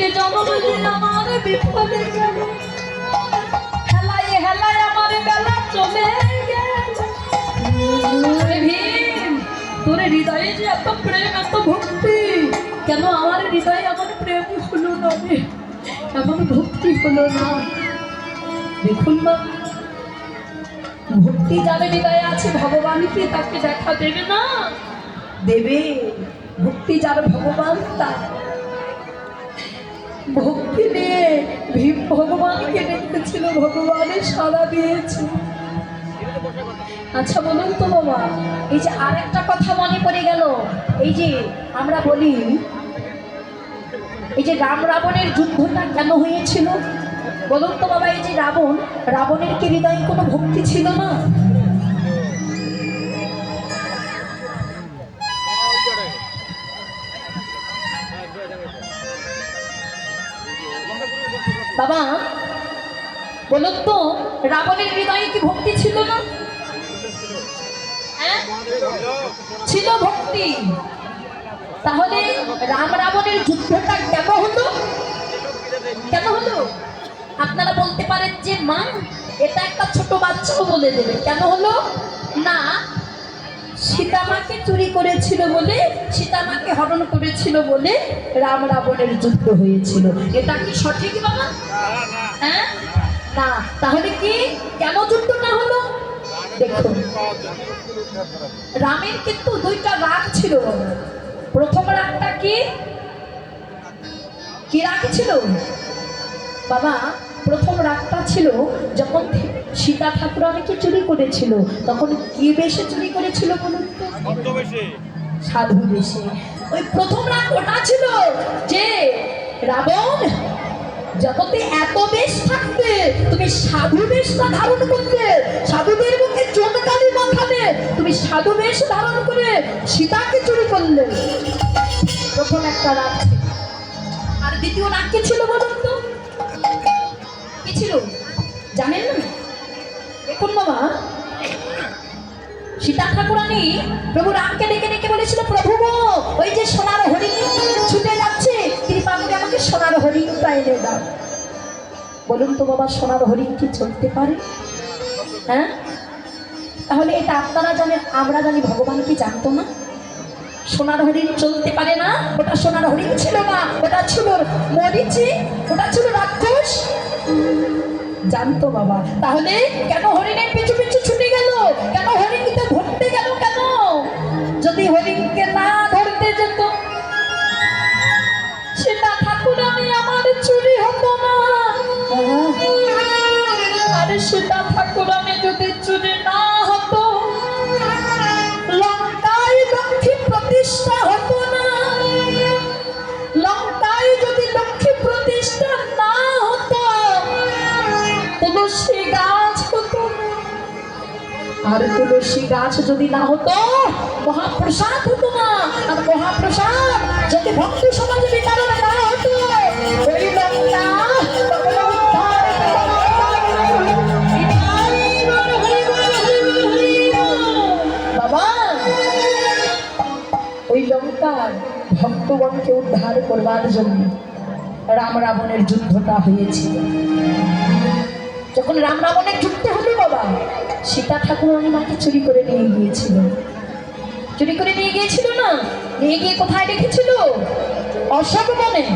মায়ের জন্ম আমার বিফলে গেল। হেলায় হেলায় আমার বেলা চলে তোর হৃদয়ে যে এত প্রেম, এত ভক্তি, কেন আমার হৃদয়ে এমন প্রেম হলো না? এমন ভক্তি হলো না। দেখুন না ভক্তি যার হৃদয়ে আছে, ভগবান কি তাকে দেখা দেবে না? দেবে। ভক্তি যার ভগবান তার। ভক্তি নিয়ে ভীম ভগবানকে ডেকেছিল ভগবানের সাড়া দিয়েছে আচ্ছা বলুন তো বাবা, এই যে আর একটা কথা মনে পড়ে গেল। এই যে আমরা বলি, এই যে রাম রাবণের যুদ্ধটা কেন হয়েছিল? বলুন তো বাবা, এই যে রাবণ, রাবণের কি হৃদয়ে কোনো ভক্তি ছিল না? বাবা, বলুন তো, রাবণের হৃদয়ে কি ভক্তি ছিল না? হ্যাঁ? ছিল ভক্তি। তাহলে রাম রাবণের যুদ্ধটা কেন হলো? কেন হলো? আপনারা বলতে পারেন যে, মা, এটা একটা ছোট বাচ্চাও বলে দেবে। কেন হলো? না সীতামাকে চুরি করেছিল বলে, সীতামাকে হরণ করেছিল বলে রাম রাবণের যুদ্ধ হয়েছিল। এটা কি সঠিক বাবা? হ্যাঁ? না, তাহলে কি কেন যুদ্ধটা হলো? দেখুন রামের কিন্তু দুইটা রাগ ছিল। প্রথম রাগটা কি? কি রাগ ছিল? বাবা, প্রথম রাগটা ছিল যখন সীতা ঠাকুরানীকে চুরি করেছিল। তখন কি বেশে চুরি করেছিল বলুন তো? সাধু বেশে। ওই প্রথম রাগ ওটা ছিল যে রাবণ জগতে এত বেশ থাকতে তুমি সাধু বেশটা ধারণ করতে সাধুদের মুখে চোটকালি মাথানে তুমি সাধু বেশ ধারণ করে সীতাকে চুরি করলে। প্রথম একটা রাগ আর দ্বিতীয় রাগ কি ছিল বলুন তো? কি ছিল? জানেন না? সীতা ঠাকুরানী প্রভু রামকে ডেকে ডেকে বলেছিল, প্রভু ওই যে সোনার হরিণ ছুটে যাচ্ছে কৃপা করে আমাকে সোনার দাও। বলুন তো বাবা, সোনার কি চলতে পারে? হ্যাঁ? তাহলে এটা আপনারা জানেন, আমরা জানি, ভগবান কি জানতো না? সোনার হরিণ চলতে পারে না, ওটা সোনার হরিণ ছিল না, ওটা ছিল মরিচি, ওটা ছিল জানতো বাবা। তাহলে কেন হরিণের পিছু পিছু আর তুলসী গাছ যদি না হতো, মহাপ্রসাদ হতো না। আর মহাপ্রসাদ যদি ভক্তি সমাজে বিতরণ না হতো। বাবা, ওই লঙ্কার ভক্তগণকে উদ্ধার করবার জন্য রাম রাবণের যুদ্ধটা হয়েছিল। যখন রাম রাবণের ঢুকতে হলো বাবা, সীতা ঠাকুর মাকে চুরি করে নিয়ে গিয়েছিল। চুরি করে নিয়ে গিয়েছিল না? নিয়ে গিয়ে কোথায় রেখেছিল? অশোক বনে।